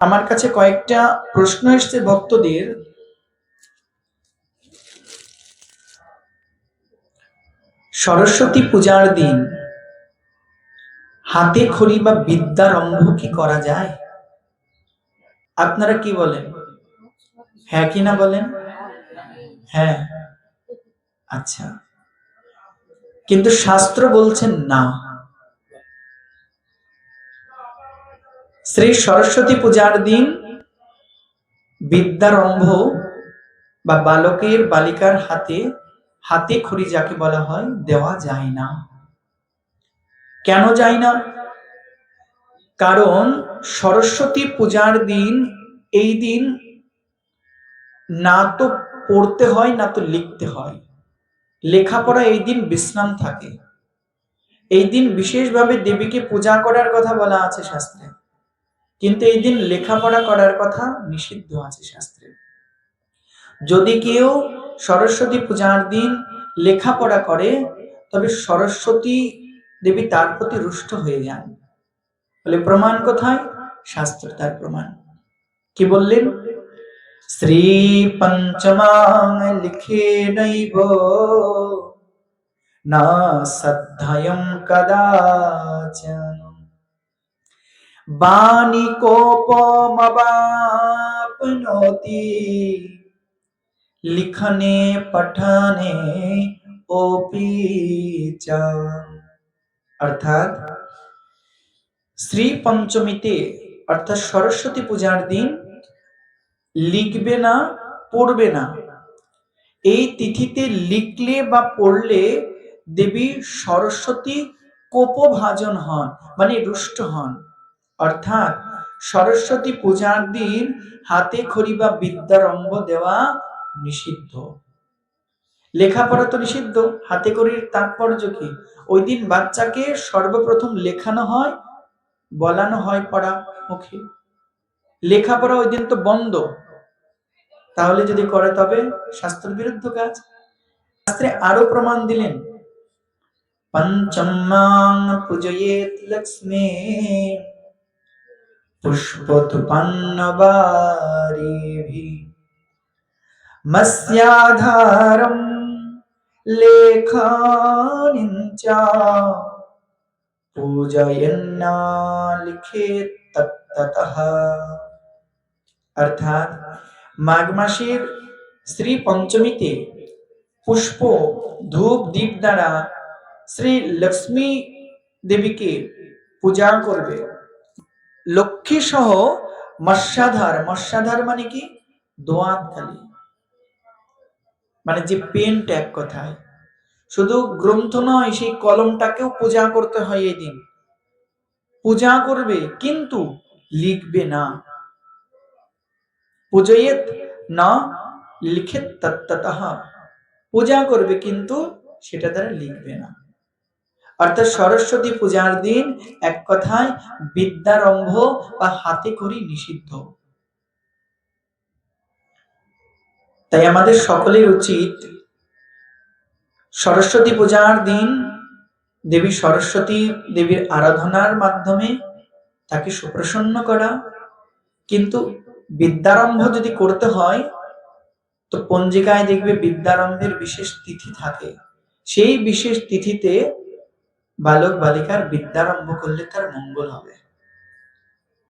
আমার কাছে কয়েকটা প্রশ্ন এসছে ভক্তদের। সরস্বতী পূজার দিন, হাতে খড়ি বা বিদ্যারম্ভ কি করা যায়? আপনারা কি বলেন? হ্যাঁ কি না বলেন? হ্যাঁ। আচ্ছা। কিন্তু শাস্ত্র বলছেন না। শ্রী সরস্বতী পূজার দিন বিদ্যারম্ভ বা বালকের বালিকার হাতে হাতে খড়ি যাকে বলা হয়, দেওয়া যায় না। কেন যায় না? কারণ সরস্বতী পূজার দিন, এই দিন না তো পড়তে হয়, না তো লিখতে হয়। লেখাপড়া এই দিন বিশ্রাম থাকে। এই দিন বিশেষভাবে দেবীকে পূজা করার কথা বলা আছে শাস্ত্রে। কিন্তু এই দিন লেখাপড়া করার কথা নিষিদ্ধ আছে শাস্ত্রে। যদি কেউ সরস্বতী পূজার দিন লেখাপড়া করে, তবে সরস্বতী দেবী তার প্রতি রুষ্ট হয়ে যান। বলে প্রমাণ কোথায়? শাস্ত্র তার প্রমাণ। কি বললেন? শ্রী পঞ্চমা লিখে নৈব, না সদ্ধয়ম কদাচন। বাণী কোপমবাপনোতি লিখনে পঠনে অর্থাৎ শ্রী পঞ্চমীতে, অর্থাৎ সরস্বতী পূজার দিন, লিখবে না, পড়বে না। এই তিথিতে লিখলে বা পড়লে দেবী সরস্বতী কোপভাজন হন মানে রুষ্ট হন। অর্থাৎ সরস্বতী পূজার দিন হাতে খড়ি বা বিদ্যারম্ভ দেওয়া নিষিদ্ধ। লেখাপড়া তো নিষিদ্ধ, হাতে খড়ির তাৎপর্য কি? ওই দিন বাচ্চাকে সর্বপ্রথম লেখানো হয়, বলানো হয় পড়া মুখে লেখাপড়া ওই দিন তো বন্ধ। তাহলে যদি করে তবে শাস্ত্র বিরুদ্ধ কাজ। শাস্ত্রে আরও প্রমাণ দিলেন। পঞ্চমাং পূজয়েত লক্ষ্মী। পুষ্পতুপন্নবারিভি মস্যাধারম লেখানিঞ্চ পূজয়ন্না লিখেত তত্ততঃ অর্থাৎ মাঘ মাসের শ্রী পঞ্চমীতে পুষ্প ধূপ দীপ দ্বারা শ্রী লক্ষ্মী দেবীকে পূজা করবে লক্ষ্মী সহ মৎস্যাধার মৎস্যাধার মানে কি? দোয়াত খালি। মানে যে পেন্ট এক কথায়। শুধু গ্রন্থ নয়, সেই কলমটাকেও পূজা করতে হয় এই দিন পূজা করবে, কিন্তু লিখবে না। পূজয়েত না লিখে তত্ততঃ পূজা করবে, কিন্তু সেটা দ্বারা লিখবে না। অর্থাৎ সরস্বতী পূজার দিন এক কথায় বিদ্যারম্ভ বা হাতে করি নিষিদ্ধ। তাই আমাদের সকলের উচিত সরস্বতী পূজার দিন দেবী সরস্বতী দেবীর আরাধনার মাধ্যমে তাকে সুপ্রসন্ন করা। কিন্তু বিদ্যারম্ভ যদি করতে হয়, তো পঞ্জিকায় দেখবে বিদ্যারম্ভের বিশেষ তিথি থাকে। সেই বিশেষ তিথিতে বালক বালিকার বিদ্যারম্ভ করলে তার মঙ্গল হবে।